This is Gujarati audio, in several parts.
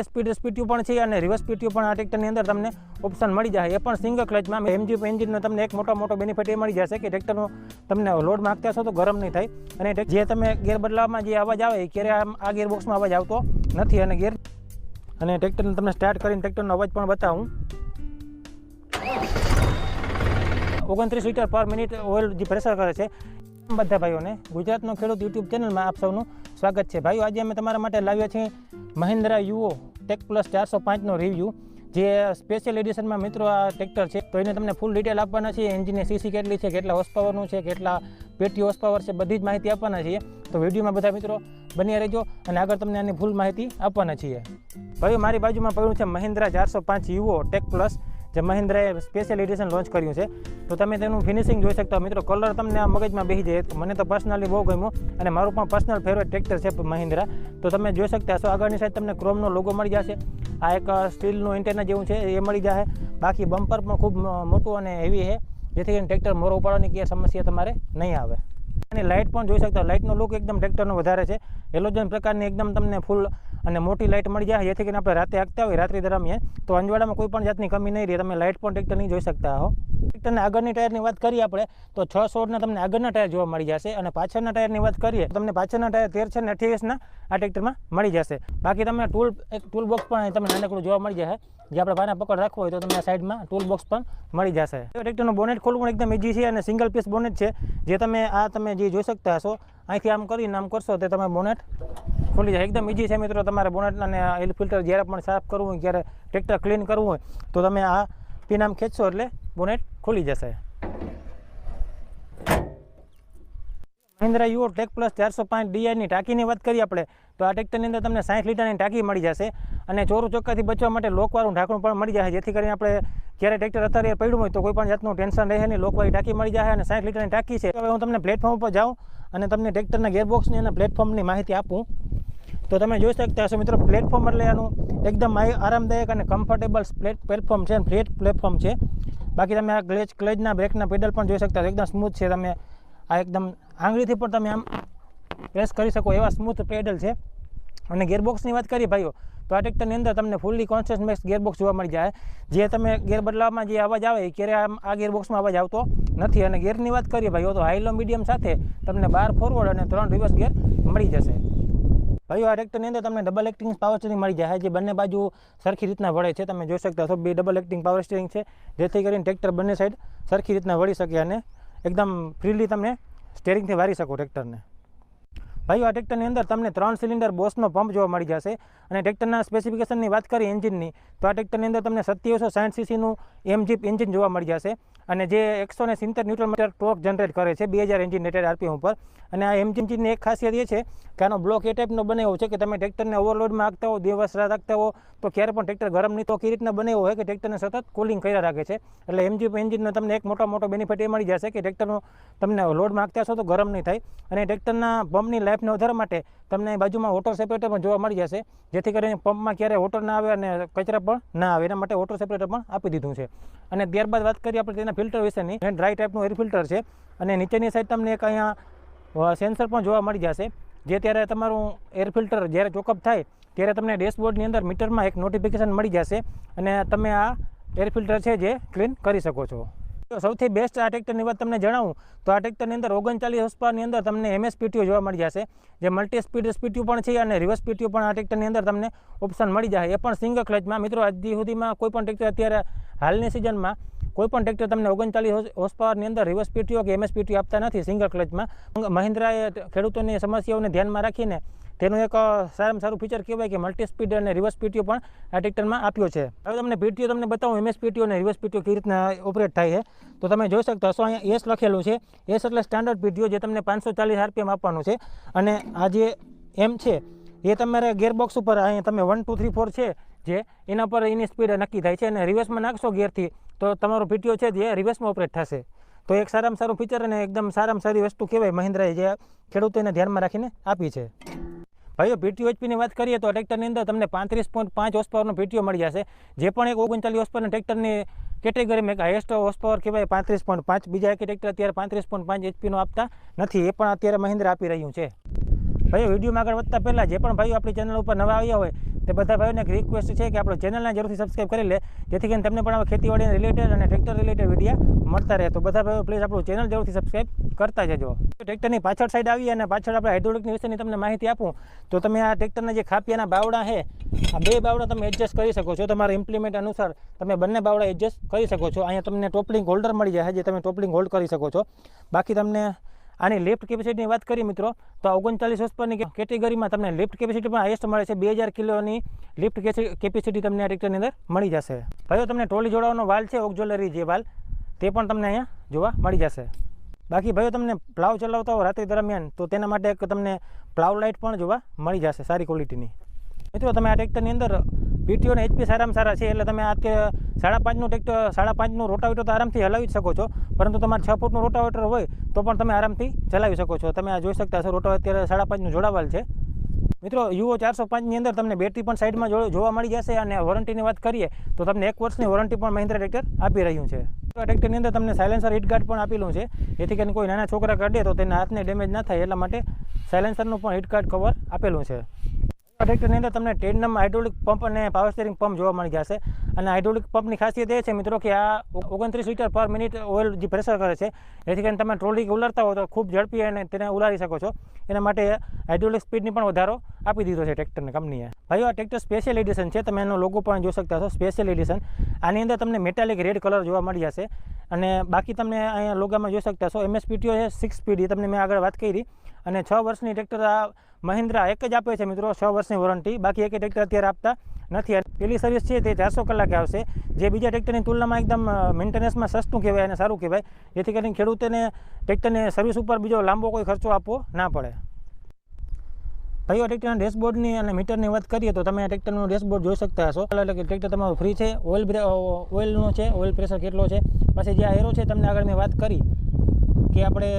સ્પીડ સ્પીટીયુ પણ છે અને રિવર્સ સ્પીટીયુ પણ આ ટ્રેક્ટરની અંદર તમને ઓપ્શન મળી જાય. એ પણ સિંગલ ક્લચમાં એમજી એન્જિનનો તમને એક મોટો મોટો બેનિફિટ એ મળી જશે કે ટ્રેક્ટરનો તમને લોડ માંગતા છો તો ગરમ નહીં થાય. અને જે તમે ગેર બદલાવમાં જે અવાજ આવે એ ક્યારે આ ગેર બોક્સમાં અવાજ આવતો નથી અને ગેર અને ટ્રેક્ટરને તમને સ્ટાર્ટ કરીને ટ્રેક્ટરનો અવાજ પણ બતાવું. ઓગણત્રીસ લીટર પર મિનિટ ઓઇલ જે પ્રેશર કરે છે. બધા ભાઈઓને ગુજરાતનો ખેડૂત યુટ્યુબ ચેનલમાં આપ સૌનું સ્વાગત છે. ભાઈઓ, આજે અમે તમારા માટે લાવ્યા છીએ મહિન્દ્રા યુઓ ટેક પ્લસ ચારસો પાંચનો રિવ્યૂ જે સ્પેશિયલ એડિશનમાં મિત્રો આ ટ્રેક્ટર છે. તો એને તમને ફૂલ ડિટેલ આપવાના છીએ. એન્જિનની સીસી કેટલી છે, કેટલા હોર્સ પાવરનું છે, કેટલા પેટી હોર્સ પાવર છે, બધી જ માહિતી આપવાના છીએ. તો વિડીયોમાં બધા મિત્રો બન્યા રહેજો અને આગળ તમને આની ફૂલ માહિતી આપવાના છીએ. ભાઈઓ, મારી બાજુમાં પડ્યું છે મહિન્દ્રા ચારસો પાંચ યુઓ ટેક પ્લસ જે મહિન્દ્રાએ સ્પેશિયલ એડિશન લોન્ચ કર્યું છે, તો તમે તેનું ફિનિશિંગ જોઈ શકતા. મિત્રો કલર તમને આ મગજમાં બેસી જાય. મને તો પર્સનલી બહુ ગમ્યું અને મારું પણ પર્સનલ ફેવરેટ ટ્રેક્ટર છે મહિન્દ્રા. તો તમે જોઈ શકતા હશો, આગળની સાઈડ તમને ક્રોમનો લોગો મળી જશે. આ એક સ્ટીલનું એન્ટેના જેવું છે, એ મળી જશે. બાકી બમ્પર પણ ખૂબ મોટું અને હેવી છે. જેથી કરીને ટ્રેક્ટર મોરો ઉપાડવાની કે સમસ્યા તમારે નહીં આવે. અને લાઇટ પણ જોઈ શકતા લાઇટનો લુક એકદમ ટ્રેક્ટરનો વધારે છે. હેલોજન પ્રકારની એકદમ તમને ફૂલ અને મોટી લાઇટ મળી જાય, જેથી કરીને આપણે રાતે આગતા હોય રાત્રિ દરમિયાન તો અંજવાડામાં કોઈ પણ જાતની કમી નહીં રહે. તમે લાઇટ પણ ટ્રેક્ટરની જોઈ શકતા, હો. ટ્રેક્ટરના આગળની ટાયરની વાત કરીએ આપણે, તો છ સોળના તમને આગળના ટાયર જોવા મળી જશે અને પાછળના ટાયરની વાત કરીએ તમને પાછળના ટાયર તેર છે ને અઠ્યાવીસના આ ટ્રેક્ટરમાં મળી જશે. બાકી તમને ટૂલ એક ટૂલ બોક્સ પણ તમને નાનકડું જોવા મળી જશે, જે આપણે પાના પકડ રાખવો હોય તો તમને સાઈડમાં ટૂલ બોક્સ પણ મળી જશે. ટ્રેક્ટરનું બોનેટ ખોલવું એકદમ ઇઝી છે અને સિંગલ પીસ બોનેટ છે, જે તમે આ તમે જે જોઈ શકતા હશો, અહીંથી આમ કરીને આમ કરશો તો તમે બોનેટ ખોલી જાય. એકદમ ઇઝી છે મિત્રો તમારે બોનેટ અને એલ ફિલ્ટર જ્યારે પણ સાફ કરવું હોય, જ્યારે ટ્રેક્ટર ક્લીન કરવું હોય, તો તમે આ પિન આમ ખેંચશો એટલે બોનેટ ખુલી જશે. મહિન્દ્રા યુઓ ટેક પ્લસ ચારસો પાંચ ડીઆઈની ટાંકીની વાત કરીએ આપણે, તો આ ટ્રેક્ટરની અંદર તમને સાઠ લીટરની ટાંકી મળી જશે અને ચોરું ચોક્કાથી બચવા માટે લોકવાળું ઢાંકણું પણ મળી જશે, જેથી કરીને આપણે જ્યારે ટ્રેક્ટર અત્યારે પડ્યું હોય તો કોઈ પણ જાતનું ટેન્શન રહે નહીં, લોકવાળી ટાંકી મળી જશે અને સાઠ લીટરની ટાંકી છે. હવે હું તમને પ્લેટફોર્મ ઉપર જાઉં અને તમને ટ્રેક્ટરના ગેરબોક્સની અને પ્લેટફોર્મની માહિતી આપું. તો તમે જોઈ શકતા હશો મિત્રો પ્લેટફોર્મ એટલે આનું એકદમ આરામદાયક અને કમ્ફર્ટેબલ પ્લેટ પ્લેટફોર્મ છે ફ્લેટ પ્લેટફોર્મ છે. બાકી તમે આ ક્લેચ, ક્લેજના બ્રેકના પેડલ પણ જોઈ શકતા એકદમ સ્મૂથ છે. તમે આ એકદમ આંગળીથી પણ તમે આમ પ્રેસ કરી શકો એવા સ્મૂથ પેડલ છે. અને ગેરબોક્સની વાત કરીએ ભાઈઓ, તો આ ટ્રેક્ટરની અંદર તમને ફૂલ્લી કોન્શિયસ મેક્સ ગેરબોક્સ જોવા મળી જાય. જે તમે ગેર બદલાવમાં જે અવાજ આવે એ ક્યારે આ ગેરબોક્સમાં અવાજ આવતો નથી. અને ગેરની વાત કરીએ ભાઈઓ, તો હાઈલો મીડિયમ સાથે તમને બાર ફોરવર્ડ અને ત્રણ રિવર્સ ગેર મળી જશે. ભાઈઓ આ ટ્રેક્ટરની અંદર તમને ડબલ એક્ટિંગ પાવર સ્ટીરિંગ મળી જાય. જે બંને બાજુ સરખી રીતના વળે છે, તમે જોઈ શકતા છો બે ડબલ એક્ટિંગ પાવર સ્ટીરિંગ છે, જેથી કરીને ટ્રેક્ટર બંને સાઈડ સરખી રીતના વળી શકે અને એકદમ ફ્રીલી તમે સ્ટેરિંગથી વારી શકો ટ્રેક્ટરને ભાઈઓ આ ટ્રેક્ટરની અંદર તમને ત્રણ સિલિન્ડર બોસનો પંપ જોવા મળી જશે. અને ટ્રેક્ટરના સ્પેસિફિકેશનની વાત કરીએ એન્જિનની તો આ ટ્રેક્ટરની અંદર તમને સત્યાવીસો સાઠ સીસીનું એમજીપ એન્જિન જોવા મળી જશે. અને જે એકસો ને સિત્તેર ન્યુટ્રન મીટર ટોર્ક જનરેટ કરે છે, બે હજાર એન્જિન રેટેડ આરપીએમ ઉપર અને આ એન્જિનની એક ખાસિયત એ છે કે આનો બ્લોક એ ટાઈપનો બનાવ્યો છે કે તમે ટ્રેક્ટરને ઓવરલોડમાં આગતા હો, દિવસ રાત આગતા હો, તો ક્યારે પણ ટ્રેક્ટર ગરમ નહીં તો કઈ રીતના બનાવ્યો હોય કે ટ્રેક્ટરને સતત કુલિંગ કર્યા રાખે છે. એટલે એમજી એન્જિનનો તમને એક મોટો મોટો બેનિફિટ એ મળી જશે કે ટ્રેક્ટરનો તમને લોડમાં આગતા હશો તો ગરમ નહીં થાય. અને ટ્રેક્ટરના પંપની લાઈફને વધારવા માટે તમને બાજુમાં વોટર સેપરેટર પણ જોવા મળી જશે, જેથી કરીને પંપમાં ક્યારે વોટર ના આવે અને કચરા પણ ના આવે, એના માટે વોટર સેપરેટર પણ આપી દીધું છે. અને ત્યારબાદ વાત કરીએ આપણે તેના ફિલ્ટર વિશેની ડ્રાય ટાઈપનું એર ફિલ્ટર છે. અને નીચેની સાઈડ તમને એક અહીંયા સેન્સર પણ જોવા મળી જશે. જે ત્યારે તમારું એર ફિલ્ટર જ્યારે ચોકઅપ થાય, ત્યારે તમને ડેશબોર્ડની અંદર મીટરમાં એક નોટિફિકેશન મળી જશે. અને તમે આ એર ફિલ્ટર છે જે ક્લીન કરી શકો છો. તો સૌથી બેસ્ટ આ ટ્રેક્ટરની વાત તમને જણાવું, તો આ ટ્રેક્ટરની અંદર ઓગણચાલીસ હોસ્પાની અંદર તમને એમએસ પીટીઓ જોવા મળી જશે. જે મલ્ટી સ્પીડ સ્પીટીઓ પણ છે અને રિવર્સ પીટીઓ પણ આ ટ્રેક્ટરની અંદર તમને ઓપ્શન મળી જાય. એ પણ સિંગલ ક્લચમાં મિત્રો, આજ સુધીમાં કોઈ પણ ટ્રેક્ટર અત્યારે હાલની સિઝનમાં કોઈ પણ ટ્રેક્ટર તમને ઓગણચાલીસ હોર્સ પાવરની અંદર રિવર્સ પીટીઓ કે એમએસ પીટીઓ આપતા નથી સિંગલ ક્લચમાં મહિન્દ્રાએ ખેડૂતોની સમસ્યાઓને ધ્યાનમાં રાખીને તેનું એક સારામાં સારું ફીચર કહેવાય કે મલ્ટી સ્પીડ અને રિવર્સ પીટીઓ પણ આ ટ્રેક્ટરમાં આપ્યો છે. હવે તમને પીટીઓ તમને બતાવું એમએસ પીટીઓ અને રિવર્સ પીટીઓ કેવી રીતના ઓપરેટ થાય છે. તો તમે જોઈ શકતા હશો, અહીંયા એસ લખેલું છે. એસ એટલે સ્ટાન્ડર્ડ પીટીઓ જે તમને પાંચસો ચાલીસ આરપીએમ આપવાનું છે. અને આ જે એમ છે, એ તમારે ગેરબોક્સ ઉપર અહીંયા તમે વન ટુ થ્રી ફોર છે જે એના પર એની સ્પીડ નક્કી થાય છે અને રિવર્સમાં નાખશો ગેરથી તો તમારો પીટીઓ છે જે રિવર્સમાં ઓપરેટ થશે. તો એક સારામાં સારું ફીચર અને એકદમ સારામાં સારી વસ્તુ કહેવાય મહિન્દ્રાએ જે ખેડૂતોને ધ્યાનમાં રાખીને આપી છે. ભાઈઓ પીટીઓ એચપીની વાત કરીએ તો ટ્રેક્ટરની અંદર તમને પાંત્રીસ પોઈન્ટ પાંચ હોર્સ પાવરનો પીટીઓ મળી જશે. જે પણ એક ઓગણચાલીસ હોર્સ પાવરના ટ્રેક્ટરની કેટેગરીમાં એક હાઈએસ્ટ પાવર કહેવાય પાંત્રીસ પોઈન્ટ પાંચ, બીજા એક ટ્રેક્ટર અત્યારે પાંત્રીસ પોઈન્ટ પાંચ એચપીનો આપતા નથી. એ પણ અત્યારે મહિન્દ્રા આપી રહ્યું છે. ભાઈઓ, વિડીયોમાં આગળ વધતા પહેલાં જે પણ ભાઈઓ આપણી ચેનલ ઉપર નવા આવ્યા હોય, તે બધા ભાઈઓને રિક્વેસ્ટ છે કે આપણો ચેનલને જરૂરથી સબસ્ક્રાઈબ કરી લે, જેથી કરીને તમને પણ આ ખેતીવાડીને રિલેટેડ અને ટ્રેક્ટર રિલેટેડ વિડીયા મળતા રહે. તો બધા ભાઈઓ પ્લીઝ આપણું ચેનલ જરૂરથી સબસ્ક્રાઈબ કરતા જજો. ટ્રેક્ટરની પાછળ સાઈડ આવી અને પાછળ આપણે હાઇડ્રોલિકની વિશેની તમને માહિતી આપું. તો તમે આ ટ્રેક્ટરના જે ખાપિયાના બાવડા છે, આ બે બાવડા તમે એડજસ્ટ કરી શકો છો. તમારા ઇમ્પ્લિમેન્ટ અનુસાર તમે બંને બાવડા એડજસ્ટ કરી શકો છો. અહીંયા તમને ટોપલિંગ હોલ્ડર મળી જાય, જે તમે ટોપલિંગ હોલ્ડ કરી શકો છો. બાકી તમને આની લિફ્ટ કેપેસિટીની વાત કરી મિત્રો, તો આ ઓગણચાલીસ હોસ્પરની કેટેગરીમાં તમને લિફ્ટ કેપેસિટી પણ હાઈએસ્ટ મળે છે. બે હજાર કિલોની લિફ્ટ કેપેસિટી તમને આ ટ્રેક્ટરની અંદર મળી જશે. ભાઈઓ તમને ટ્રોલી જોડાવાનો વાલ છે ઓક્ઝોલરી જે વાલ, તે પણ તમને અહીંયા જોવા મળી જશે. બાકી ભાઈઓ, તમને પ્લાવ ચલાવતા હોય રાત્રિ દરમિયાન, તો તેના માટે તમને પ્લાવ લાઇટ પણ જોવા મળી જશે, સારી ક્વોલિટીની મિત્રો, તમે આ ટ્રેક્ટરની અંદર પીટીઓ અને એચપી સારામાં સારા છે, એટલે તમે અત્યારે સાડા પાંચનું ટ્રેક્ટર સાડા પાંચનું રોટાવેટર તો આરામથી હલાવી જ શકો છો. પરંતુ તમારે છ ફૂટનું રોટાવેટર હોય, તો પણ તમે આરામથી ચલાવી શકો છો. તમે આ જોઈ શકતા હશો રોટાવેટર અત્યારે સાડા પાંચનું જોડાવાલ છે. મિત્રો યુઓ ચારસો પાંચની અંદર તમને બેટરી પણ સાઈડમાં જોવા મળી જશે અને વોરંટીની વાત કરીએ, તો તમને એક વર્ષની વોરંટી પણ મહિન્દ્રા ટ્રેક્ટર આપી રહ્યું છે. આ ટ્રેક્ટરની અંદર તમને સાયલેન્સર હિટ ગાર્ડ પણ આપેલું છે. જેથી કરીને કોઈ નાના છોકરા કાઢે તો તેના હાથને ડેમેજ ના થાય, એટલા માટે સાયલેન્સરનું પણ હિટ ગાર્ડ કવર આપેલું છે. ટ્રેક્ટરની અંદર તમને ટેન્ડમ હાઇડ્રોલિક પંપ અને પાવર સ્ટેરિંગ પંપ જોવા મળી જશે. અને હાઇડ્રોલિક પંપની ખાસિયત એ છે મિત્રો કે આ ઓગણત્રીસ લીટર પર મિનિટ ઓઇલ જે પ્રેશર કરે છે, જેથી કરીને તમે ટ્રોલી ઉલારતા હો તો ખૂબ ઝડપી અને તેને ઉલારી શકો છો. એના માટે હાઇડ્રોલિક સ્પીડની પણ વધારો આપી દીધો છે ટ્રેક્ટરની કંપનીએ ભાઈઓ, આ ટ્રેક્ટર સ્પેશિયલ એડિશન છે. તમે એનો લોગો પણ જોઈ શકતા છો સ્પેશિયલ એડિશન આની અંદર તમને મેટાલિક રેડ કલર જોવા મળી જશે. અને બાકી તમને અહીંયા લોગામાં જોઈ શકતા છો એમએસપીટીઓ છે સિક્સ સ્પીડ એ તમને મેં આગળ વાત કરી. અને છ વર્ષની ટ્રેક્ટર આ મહિન્દ્રા એક જ આપે છે મિત્રો, છ વર્ષની વોરંટી બાકી એક ટ્રેક્ટર અત્યારે આપતા નથી. પેલી સર્વિસ છે તે ચારસો કલાકે આવશે. જે બીજા ટ્રેક્ટરની તુલનામાં એકદમ મેન્ટેનન્સમાં સસ્તું કહેવાય અને સારું કહેવાય. જેથી કરીને ખેડૂતોને ટ્રેક્ટરને સર્વિસ ઉપર બીજો લાંબો કોઈ ખર્ચો આપવો ના પડે. ભાઈઓ ટ્રેક્ટરના ડેશબોર્ડની અને મીટરની વાત કરીએ તો તમે આ ટ્રેક્ટરનું ડેશબોર્ડ જોઈ શકતા હશો. એટલે કે ટ્રેક્ટર તમારું ફ્રી છે ઓઇલ ઓઇલનું છે ઓઇલ પ્રેશર કેટલો છે. પછી જે આ એરો છે, તમને આગળ મેં વાત કરી કે આપણે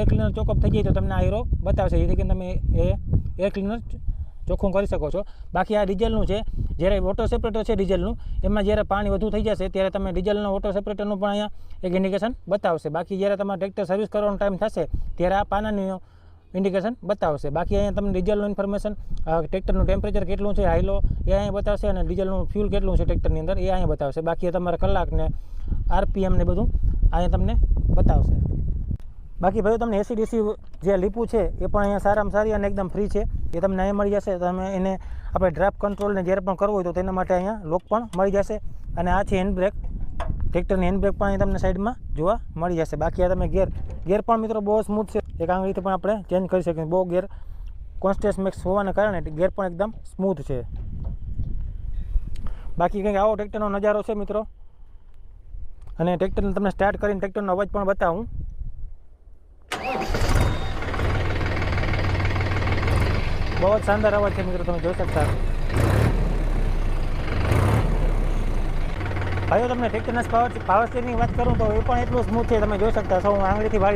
એર ક્લીનર ચોકઅપ થઈ જાય તો તમને આ હીરો બતાવશે, જેથી કરીને તમે એ એર ક્લીનર ચોખ્ખું કરી શકો છો. બાકી આ ડીઝલનું છે, જ્યારે ઓટો સેપરેટર છે ડીઝલનું એમાં જ્યારે પાણી વધુ થઈ જશે, ત્યારે તમે ડીઝલનું ઓટો સેપરેટરનું પણ અહીંયા એક ઇન્ડિકેશન બતાવશે. બાકી જ્યારે તમારે ટ્રેક્ટર સર્વિસ કરવાનો ટાઈમ થશે, ત્યારે આ પાનાની ઇન્ડિકેશન બતાવશે. બાકી અહીંયા તમને ડીઝલનું ઇન્ફોર્મેશન ટ્રેક્ટરનું ટેમ્પરેચર કેટલું છે, હાઈલો એ અહીંયા બતાવશે અને ડીઝલનું ફ્યુલ કેટલું છે ટ્રેક્ટરની અંદર એ અહીંયા બતાવશે. બાકી તમારે કલાકને આરપીએમ ને બધું અહીંયા તમને બતાવશે. બાકી ભાઈઓ, તમને એસી ડીસી જે લીપું છે, એ પણ અહીંયા સારામાં સારી અને એકદમ ફ્રી છે. એ તમને અહીંયા મળી જશે. તમે એને આપણે ડ્રાફ્ટ કંટ્રોલને જ્યારે પણ કરવું હોય તો તેના માટે અહીંયા લોક પણ મળી જશે. અને આ છે હેન્ડબ્રેક ટ્રેક્ટરની હેન્ડબ્રેક પણ અહીં તમને સાઈડમાં જોવા મળી જશે. બાકી આ તમે ગેર ગેર પણ મિત્રો બહુ સ્મૂથ છે. એક આંગળીથી પણ આપણે ચેન્જ કરી શકીએ. બહુ ગેર કોન્સ્ટેસ મેક્સ હોવાના કારણે ગેર પણ એકદમ સ્મૂથ છે. બાકી કંઈક આવો ટ્રેક્ટરનો નજારો છે મિત્રો. અને ટ્રેક્ટરને તમને સ્ટાર્ટ કરીને ટ્રેક્ટરનો અવાજ પણ બતાવું. બહુ જ શાનદાર અવાજ છે મિત્રો, તમે જોઈ શકતા. ભાઈઓ, તમને ટ્રેક્ટરના પાવર પાવર સ્ટેરિંગની વાત કરું તો એ પણ એટલું સ્મૂથ છે, તમે જોઈ શકતા. છો હું આંગળીથી વાળી